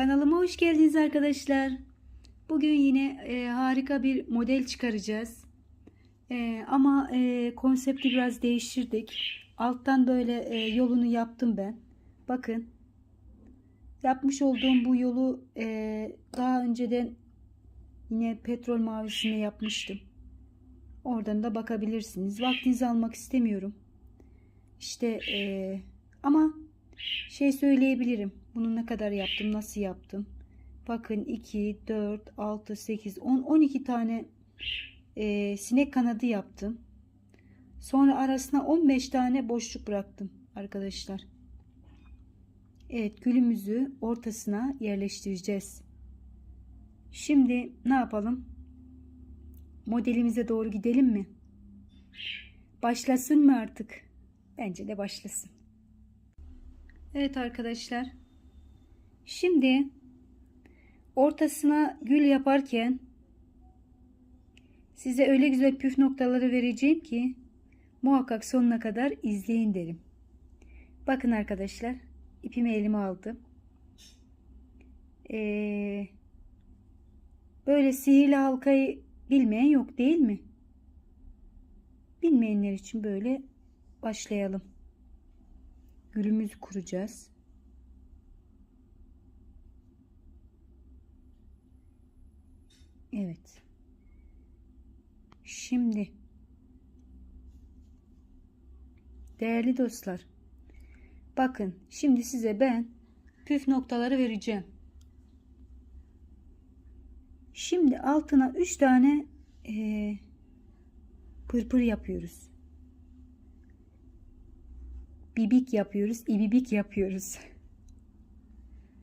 Kanalıma hoş geldiniz arkadaşlar. Bugün yine e, harika bir model çıkaracağız. E, ama e, konsepti biraz değiştirdik. Alttan böyle e, yolunu yaptım ben. Bakın. Yapmış olduğum bu yolu e, daha önceden yine petrol mavisine yapmıştım. Oradan da bakabilirsiniz. Vaktinizi almak istemiyorum. İşte e, ama şey söyleyebilirim. Bunu ne kadar yaptım, nasıl yaptım. Bakın 2, 4, 6, 8, 10, 12 tane e, sinek kanadı yaptım. Sonra arasına 15 tane boşluk bıraktım arkadaşlar. Evet gülümüzü ortasına yerleştireceğiz. Şimdi ne yapalım? Modelimize doğru gidelim mi? Başlasın mı artık? Bence de başlasın. Evet arkadaşlar. Şimdi ortasına gül yaparken size öyle güzel püf noktaları vereceğim ki muhakkak sonuna kadar izleyin derim. Bakın arkadaşlar ipimi elime aldım. Ee, böyle sihirli halkayı bilmeyen yok değil mi? Bilmeyenler için böyle başlayalım. Gülümüzü kuracağız. Evet. Şimdi değerli dostlar bakın şimdi size ben püf noktaları vereceğim. Şimdi altına 3 tane e, pırpır yapıyoruz. Bibik yapıyoruz, ibibik yapıyoruz.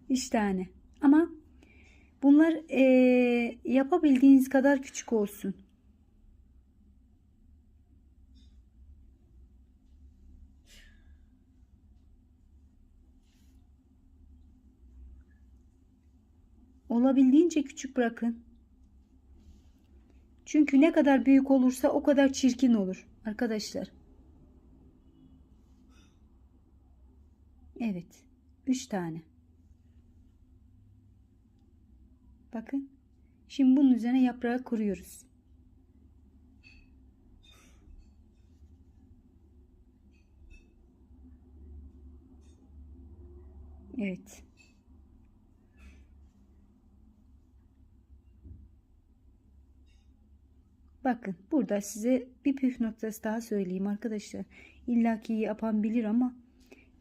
3 tane. Ama bunlar e, yapabildiğiniz kadar küçük olsun. Olabildiğince küçük bırakın. Çünkü ne kadar büyük olursa o kadar çirkin olur arkadaşlar. Evet. 3 tane. Bakın. Şimdi bunun üzerine yaprağı kuruyoruz. Evet. Bakın burada size bir püf noktası daha söyleyeyim arkadaşlar. İlla ki yapan bilir ama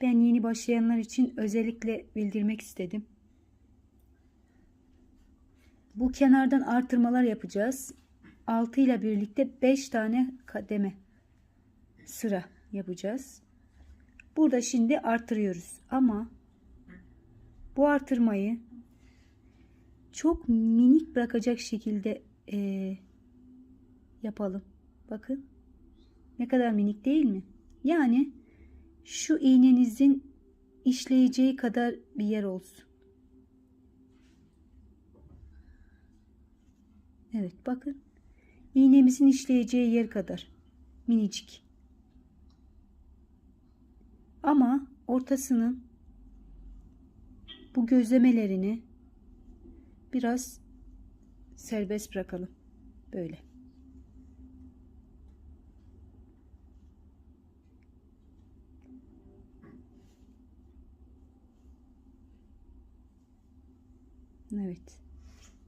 ben yeni başlayanlar için özellikle bildirmek istedim. Bu kenardan artırmalar yapacağız. 6 ile birlikte 5 tane kademe sıra yapacağız. Burada şimdi artırıyoruz ama bu artırmayı çok minik bırakacak şekilde e, yapalım. Bakın ne kadar minik değil mi? Yani şu iğnenizin işleyeceği kadar bir yer olsun. Evet bakın. iğnemizin işleyeceği yer kadar. Minicik. Ama ortasının bu gözlemelerini biraz serbest bırakalım. Böyle. Evet.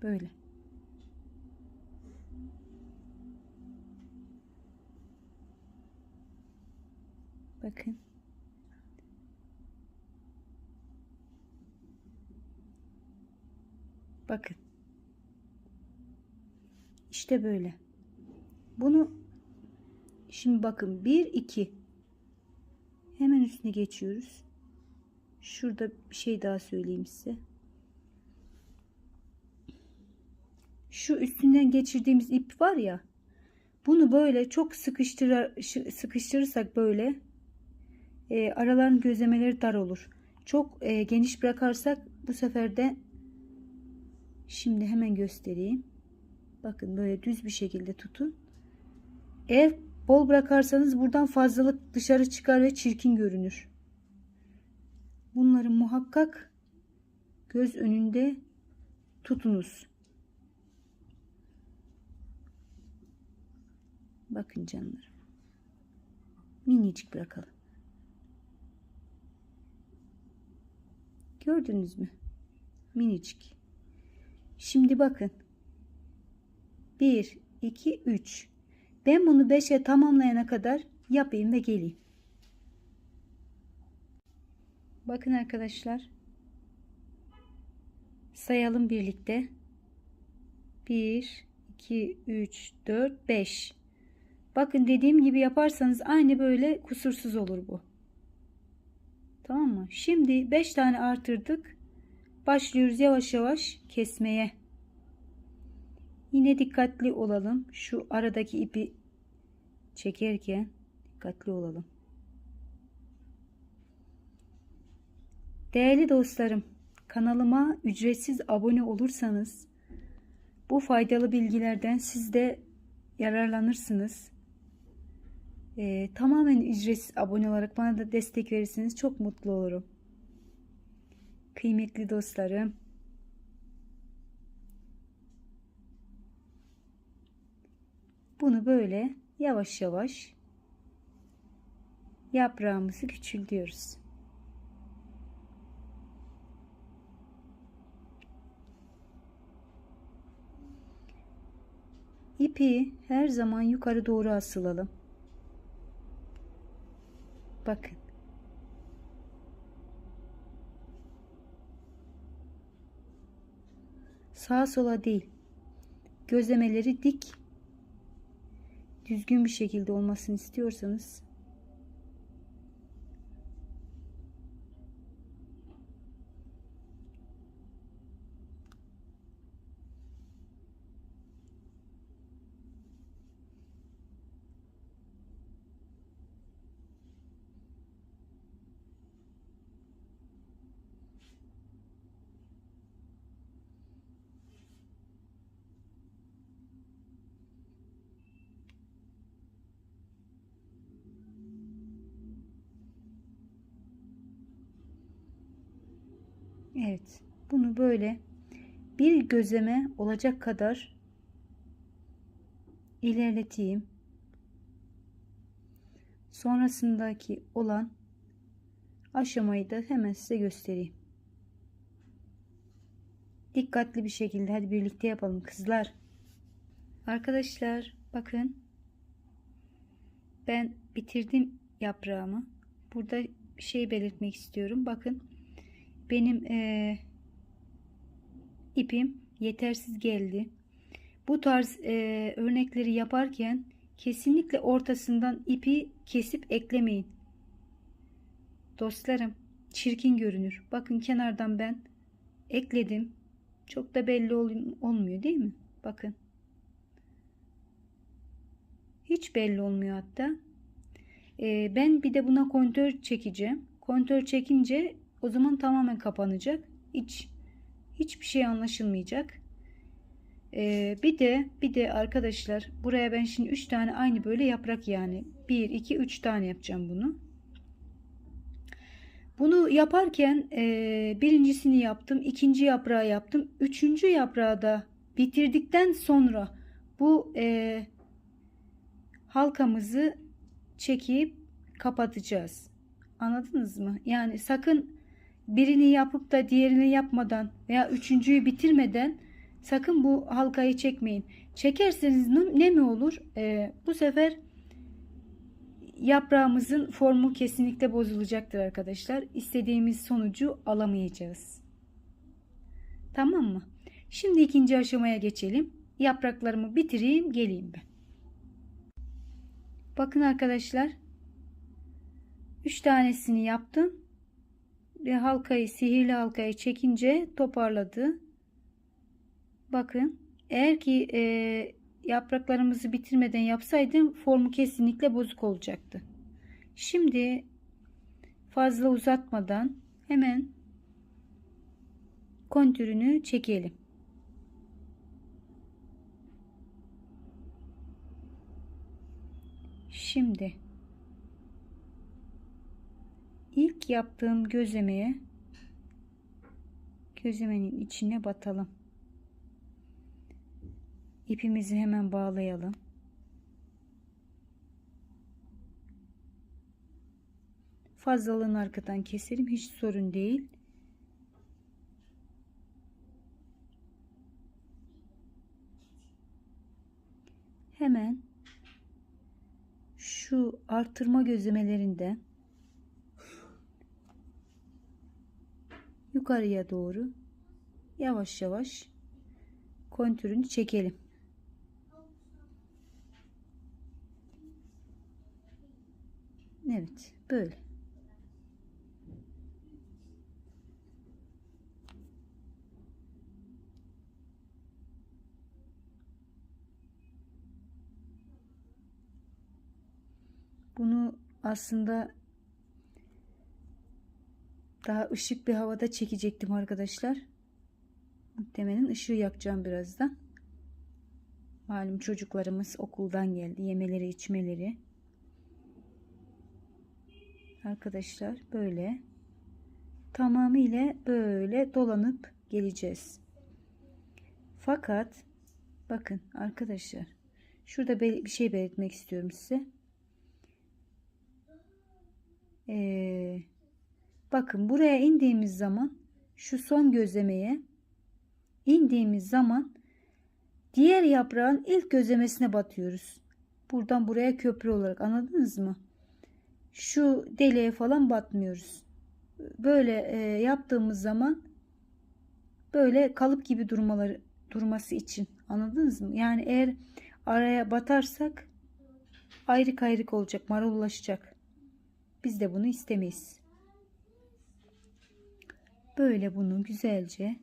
Böyle. Bakın. Bakın. İşte böyle. Bunu şimdi bakın 1 2 hemen üstüne geçiyoruz. Şurada bir şey daha söyleyeyim size. Şu üstünden geçirdiğimiz ip var ya. Bunu böyle çok sıkıştırır, sıkıştırırsak böyle e, araların gözlemeleri dar olur. Çok e, geniş bırakarsak bu sefer de şimdi hemen göstereyim. Bakın böyle düz bir şekilde tutun. Eğer bol bırakarsanız buradan fazlalık dışarı çıkar ve çirkin görünür. Bunları muhakkak göz önünde tutunuz. Bakın canlarım. Minicik bırakalım. Gördünüz mü? Minicik. Şimdi bakın. 1, 2, 3. Ben bunu 5'e tamamlayana kadar yapayım ve geleyim. Bakın arkadaşlar. Sayalım birlikte. 1, 2, 3, 4, 5. Bakın dediğim gibi yaparsanız aynı böyle kusursuz olur bu. Tamam mı? Şimdi 5 tane artırdık. Başlıyoruz yavaş yavaş kesmeye. Yine dikkatli olalım. Şu aradaki ipi çekerken dikkatli olalım. Değerli dostlarım, kanalıma ücretsiz abone olursanız bu faydalı bilgilerden siz de yararlanırsınız. Ee, tamamen ücretsiz abone olarak bana da destek verirseniz çok mutlu olurum. Kıymetli dostlarım, bunu böyle yavaş yavaş yaprağımızı küçültüyoruz. İpi her zaman yukarı doğru asılalım. Bakın. Sağa sola değil. Gözlemeleri dik. Düzgün bir şekilde olmasını istiyorsanız Evet. Bunu böyle bir gözleme olacak kadar ilerleteyim. Sonrasındaki olan aşamayı da hemen size göstereyim. Dikkatli bir şekilde hadi birlikte yapalım kızlar. Arkadaşlar bakın ben bitirdim yaprağımı. Burada bir şey belirtmek istiyorum. Bakın benim e, ipim yetersiz geldi. Bu tarz e, örnekleri yaparken kesinlikle ortasından ipi kesip eklemeyin. Dostlarım çirkin görünür. Bakın kenardan ben ekledim. Çok da belli ol olmuyor değil mi? Bakın. Hiç belli olmuyor hatta. Ee, ben bir de buna kontör çekeceğim. Kontör çekince o zaman tamamen kapanacak. Hiç hiçbir şey anlaşılmayacak. Ee, bir de bir de arkadaşlar buraya ben şimdi 3 tane aynı böyle yaprak yani 1 2 3 tane yapacağım bunu. Bunu yaparken e, birincisini yaptım, ikinci yaprağı yaptım, üçüncü yaprağı da bitirdikten sonra bu e, halkamızı çekip kapatacağız. Anladınız mı? Yani sakın birini yapıp da diğerini yapmadan veya üçüncüyü bitirmeden sakın bu halkayı çekmeyin. Çekerseniz ne mi olur? Ee, bu sefer yaprağımızın formu kesinlikle bozulacaktır arkadaşlar. İstediğimiz sonucu alamayacağız. Tamam mı? Şimdi ikinci aşamaya geçelim. Yapraklarımı bitireyim geleyim ben. Bakın arkadaşlar. 3 tanesini yaptım. Ve halkayı sihirli halkayı çekince toparladı. Bakın eğer ki e, yapraklarımızı bitirmeden yapsaydım formu kesinlikle bozuk olacaktı. Şimdi fazla uzatmadan hemen kontürünü çekelim. Şimdi yaptığım gözlemeye gözlemenin içine batalım. İpimizi hemen bağlayalım. Fazlalığını arkadan keserim. Hiç sorun değil. Hemen şu artırma gözlemelerinden yukarıya doğru yavaş yavaş kontürünü çekelim. Evet, böyle. Bunu aslında daha ışık bir havada çekecektim arkadaşlar. Muhtemelen ışığı yakacağım birazdan. Malum çocuklarımız okuldan geldi. Yemeleri içmeleri. Arkadaşlar böyle tamamıyla böyle dolanıp geleceğiz. Fakat bakın arkadaşlar şurada bir şey belirtmek istiyorum size. Ee, bakın buraya indiğimiz zaman şu son gözlemeye indiğimiz zaman diğer yaprağın ilk gözlemesine batıyoruz. Buradan buraya köprü olarak anladınız mı? Şu deliğe falan batmıyoruz. Böyle e, yaptığımız zaman böyle kalıp gibi durmaları durması için anladınız mı? Yani eğer araya batarsak ayrık ayrık olacak, marullaşacak. Biz de bunu istemeyiz. Böyle bunu güzelce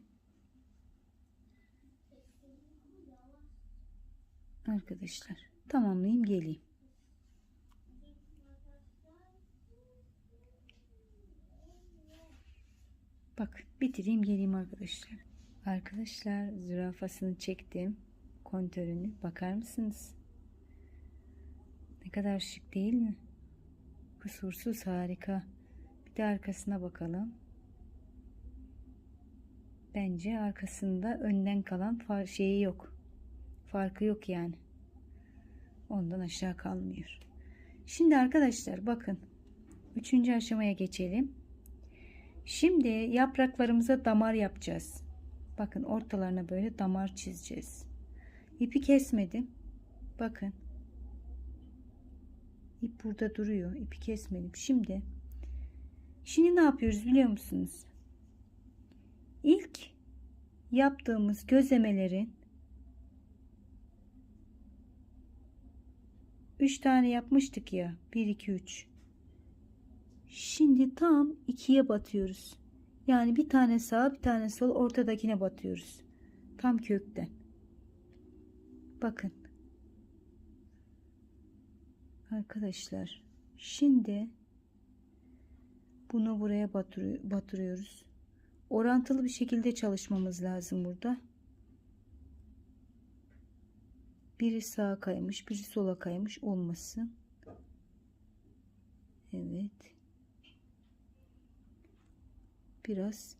arkadaşlar tamamlayayım geleyim. Bak bitireyim geleyim arkadaşlar. Arkadaşlar zürafasını çektim. Kontörünü bakar mısınız? Ne kadar şık değil mi? Kusursuz harika. Bir de arkasına bakalım. Bence arkasında önden kalan far şeyi yok. Farkı yok yani. Ondan aşağı kalmıyor. Şimdi arkadaşlar bakın. Üçüncü aşamaya geçelim. Şimdi yapraklarımıza damar yapacağız. Bakın ortalarına böyle damar çizeceğiz. İpi kesmedim. Bakın. İp burada duruyor. İpi kesmedim. Şimdi şimdi ne yapıyoruz biliyor musunuz? Yaptığımız gözlemelerin 3 tane yapmıştık ya. 1 2 3. Şimdi tam ikiye batıyoruz. Yani bir tane sağ bir tane sol ortadakine batıyoruz. Tam kökten. Bakın. Arkadaşlar şimdi bunu buraya batırıyoruz. Orantılı bir şekilde çalışmamız lazım burada. Biri sağa kaymış, biri sola kaymış olmasın. Evet. Biraz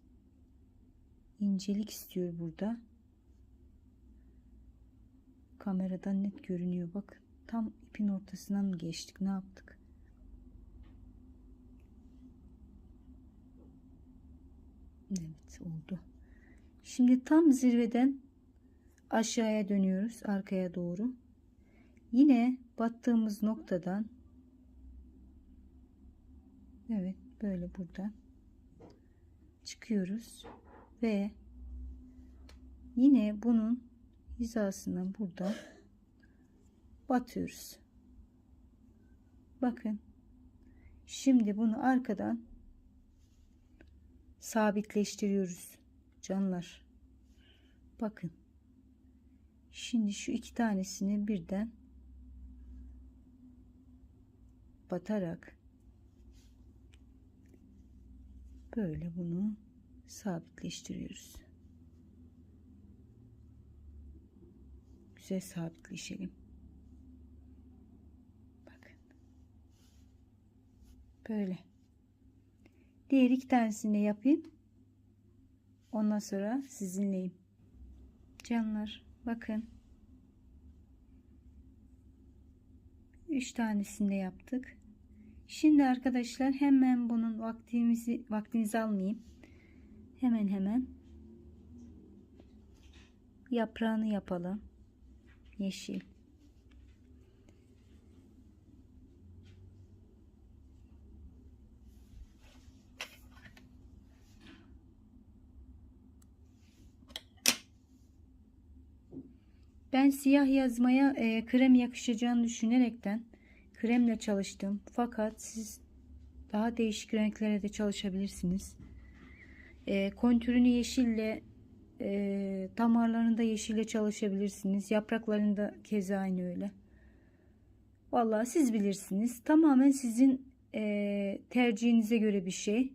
incelik istiyor burada. Kameradan net görünüyor. Bak tam ipin ortasından mı geçtik? Ne yaptık? Evet oldu. Şimdi tam zirveden aşağıya dönüyoruz arkaya doğru. Yine battığımız noktadan Evet böyle buradan çıkıyoruz ve yine bunun hizasından burada batıyoruz. Bakın. Şimdi bunu arkadan sabitleştiriyoruz canlar. Bakın. Şimdi şu iki tanesini birden batarak böyle bunu sabitleştiriyoruz. Güzel sabitleşelim. Bakın. Böyle. Diğer iki tanesini yapayım. Ondan sonra sizinleyim. Canlar bakın. 3 tanesini de yaptık. Şimdi arkadaşlar hemen bunun vaktimizi vaktinizi almayayım. Hemen hemen yaprağını yapalım. Yeşil. Ben siyah yazmaya e, krem yakışacağını düşünerekten kremle çalıştım. Fakat siz daha değişik renklere de çalışabilirsiniz. E, kontürünü yeşille e, damarlarında yeşille çalışabilirsiniz. Yapraklarında keza aynı öyle. Vallahi siz bilirsiniz. Tamamen sizin e, tercihinize göre bir şey.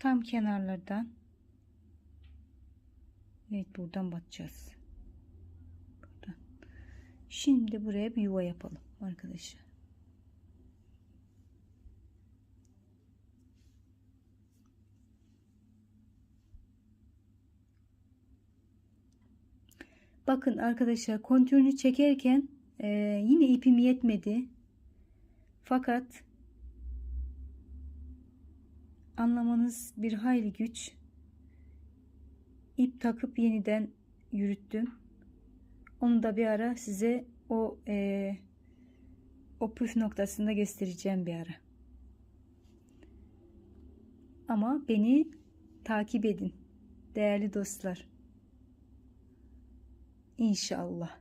Tam kenarlardan. Evet buradan batacağız. Buradan. Şimdi buraya bir yuva yapalım arkadaşlar. Bakın arkadaşlar kontürünü çekerken e, yine ipim yetmedi. Fakat anlamanız bir hayli güç. İp takıp yeniden yürüttüm. Onu da bir ara size o e, o püf noktasında göstereceğim bir ara. Ama beni takip edin değerli dostlar. İnşallah.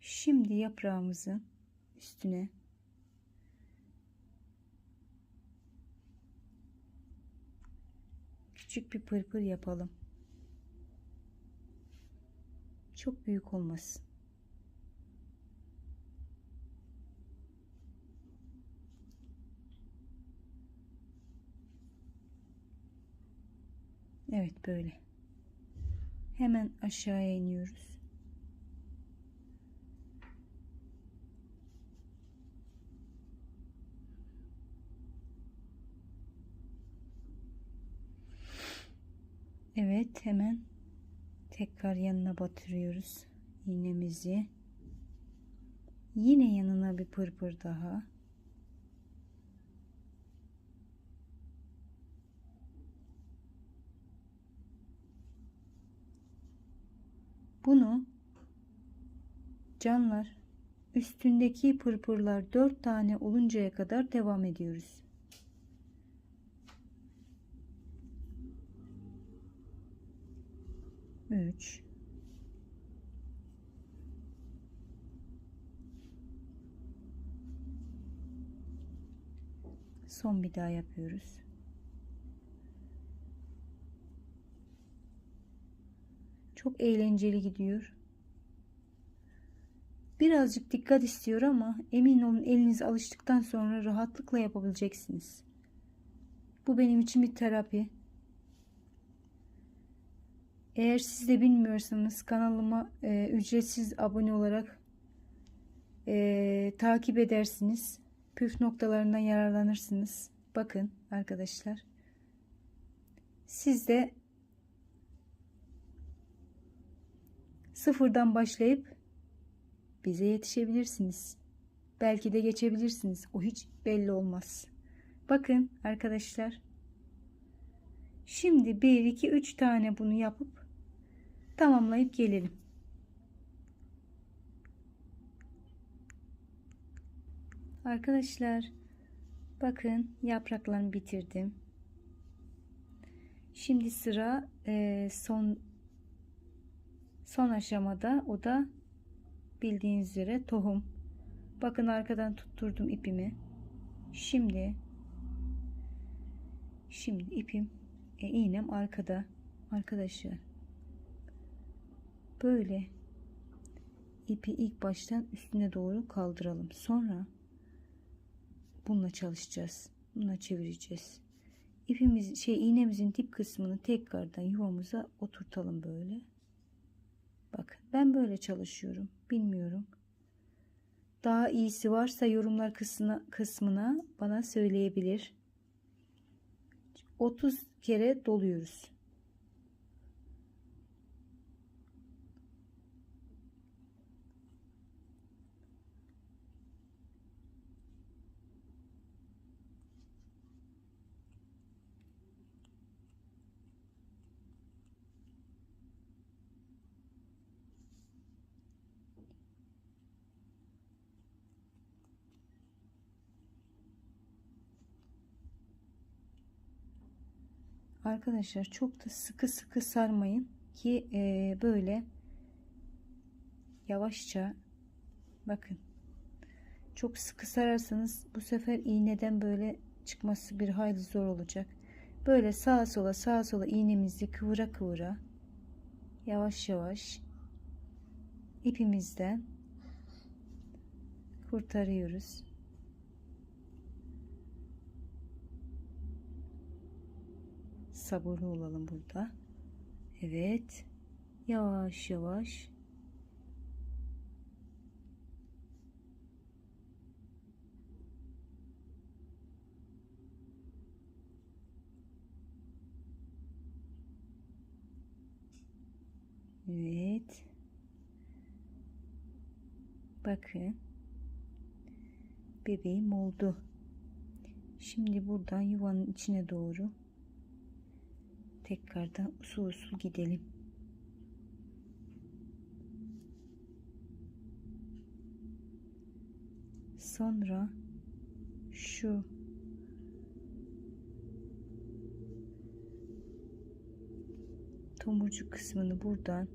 Şimdi yaprağımızın üstüne küçük bir pırpır yapalım. Çok büyük olmasın. Evet böyle. Hemen aşağıya iniyoruz. Evet hemen tekrar yanına batırıyoruz iğnemizi. Yine yanına bir pırpır daha. Bunu canlar üstündeki pırpırlar dört tane oluncaya kadar devam ediyoruz. Üç. Son bir daha yapıyoruz. Çok eğlenceli gidiyor. Birazcık dikkat istiyor ama emin olun eliniz alıştıktan sonra rahatlıkla yapabileceksiniz. Bu benim için bir terapi. Eğer siz de bilmiyorsanız kanalıma e, ücretsiz abone olarak e, takip edersiniz. Püf noktalarından yararlanırsınız. Bakın arkadaşlar. Siz de sıfırdan başlayıp bize yetişebilirsiniz. Belki de geçebilirsiniz. O hiç belli olmaz. Bakın arkadaşlar. Şimdi 1 2 3 tane bunu yapıp tamamlayıp gelelim. Arkadaşlar bakın yapraklarını bitirdim. Şimdi sıra e, son son aşamada o da bildiğiniz üzere tohum. Bakın arkadan tutturdum ipimi. Şimdi şimdi ipim e, iğnem arkada arkadaşlar. Böyle ipi ilk baştan üstüne doğru kaldıralım. Sonra bununla çalışacağız. Bununla çevireceğiz. İpimiz şey iğnemizin dip kısmını tekrardan yuvamıza oturtalım böyle. Bakın ben böyle çalışıyorum. Bilmiyorum. daha iyisi varsa yorumlar kısmına, kısmına bana söyleyebilir. 30 kere doluyoruz. Arkadaşlar çok da sıkı sıkı sarmayın ki e, böyle yavaşça bakın çok sıkı sararsanız bu sefer iğneden böyle çıkması bir hayli zor olacak. Böyle sağa sola sağa sola iğnemizi kıvıra kıvıra yavaş yavaş ipimizden kurtarıyoruz. Sabırlı olalım burada. Evet. Yavaş yavaş. Evet. Bakın. Bebeğim oldu. Şimdi buradan yuvanın içine doğru tekrardan usul usul gidelim. Sonra şu tomurcuk kısmını buradan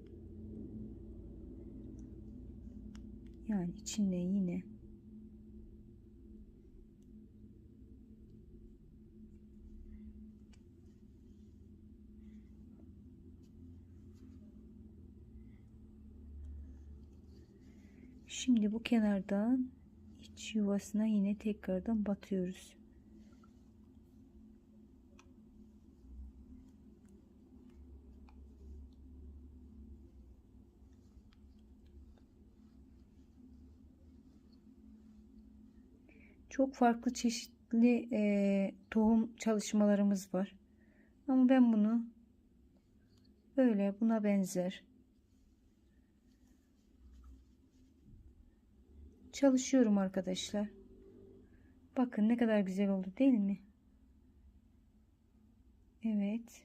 yani içine yine Şimdi bu kenardan iç yuvasına yine tekrardan batıyoruz. Çok farklı çeşitli e, tohum çalışmalarımız var. Ama ben bunu böyle buna benzer çalışıyorum arkadaşlar. Bakın ne kadar güzel oldu değil mi? Evet.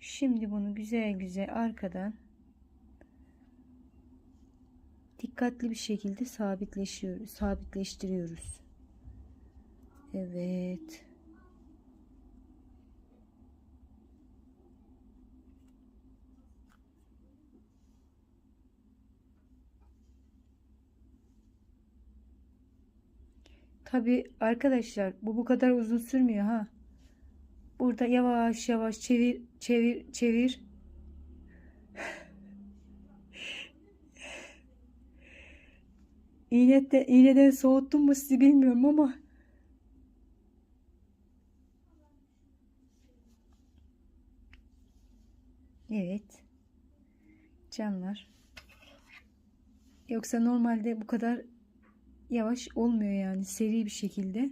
Şimdi bunu güzel güzel arkadan dikkatli bir şekilde sabitleşiyoruz, sabitleştiriyoruz. Evet. Tabi arkadaşlar bu bu kadar uzun sürmüyor ha. Burada yavaş yavaş çevir çevir çevir. İğnede, iğneden soğuttum mu sizi bilmiyorum ama. Evet. Canlar. Yoksa normalde bu kadar yavaş olmuyor yani seri bir şekilde.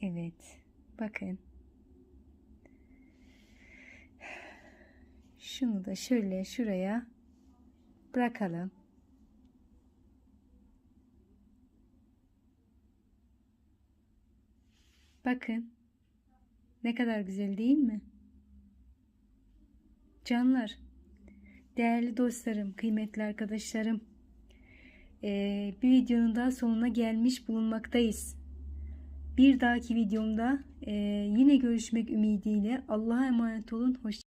Evet. Bakın. Şunu da şöyle şuraya bırakalım. Bakın. Ne kadar güzel değil mi? Canlar. Değerli dostlarım, kıymetli arkadaşlarım. Ee, bir videonun daha sonuna gelmiş bulunmaktayız. Bir dahaki videomda e, yine görüşmek ümidiyle Allah'a emanet olun. Hoşçakalın.